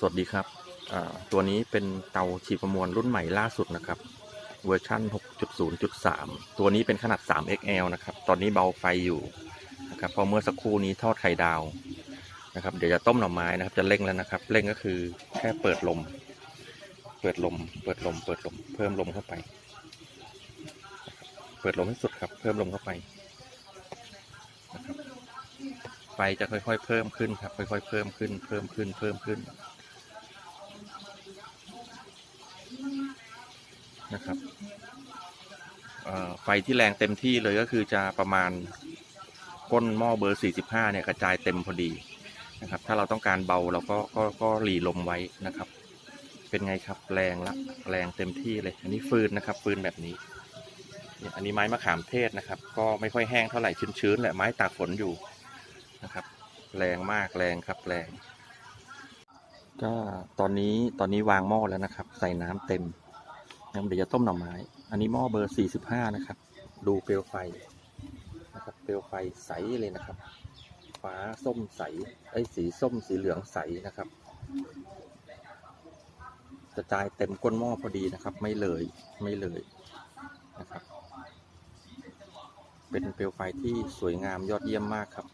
สวัสดีครับ ตัวนี้เป็นเตาฉีดประมวลรุ่นใหม่ล่าสุดนะครับ เวอร์ชัน6.0.3 ตัวนี้เป็นขนาด 3XL นะครับ ตอนนี้เบาไฟอยู่นะครับ พอเมื่อสักครู่นี้ทอดไข่ดาวนะครับ เดี๋ยวจะต้มหน่อไม้นะครับ จะเร่งแล้วนะครับ เร่งก็คือแค่เปิดลม เปิดลม เปิดลม เปิดลม เพิ่มลมเข้าไป เปิดลมให้สุดครับ เพิ่มลมเข้าไปนะครับไฟจะค่อยๆ เพิ่มขึ้นครับ ค่อยๆ เพิ่มขึ้น เพิ่มขึ้น เพิ่มขึ้น นะครับไฟที่แรงเต็มที่เลยก็คือจะประมาณก้นหม้อเบอร์ 45 เนี่ยกระจายเต็มพอดีนะครับ ถ้าเราต้องการเบาเราก็ก็ก็หลีลมไว้นะครับ เป็นไงครับแรงละแรงเต็มที่เลย อันนี้ฟืนนะครับ ฟืนแบบนี้อันนี้ไม้มะขามเทศนะครับ ก็ไม่ค่อยแห้งเท่าไหร่ชื้นๆแหละไม้ตากฝนอยู่นะครับ แรงมากแรงครับแรง ก็ตอนนี้ตอนนี้วางหม้อแล้วนะครับ ใส่น้ำเต็ม นะครับเดี๋ยวจะต้มหน่อไม้ อันนี้หม้อเบอร์ 45 นะครับ ดูเปลวไฟนะครับ เปลวไฟใสเลยนะครับ ฟ้าส้มใส ไอ้สีส้มสีเหลืองใสนะครับ กระจายเต็มก้นหม้อพอดีนะครับ ไม่เลย ไม่เลยนะครับ เป็นเปลวไฟที่สวยงามยอดเยี่ยมมากครับ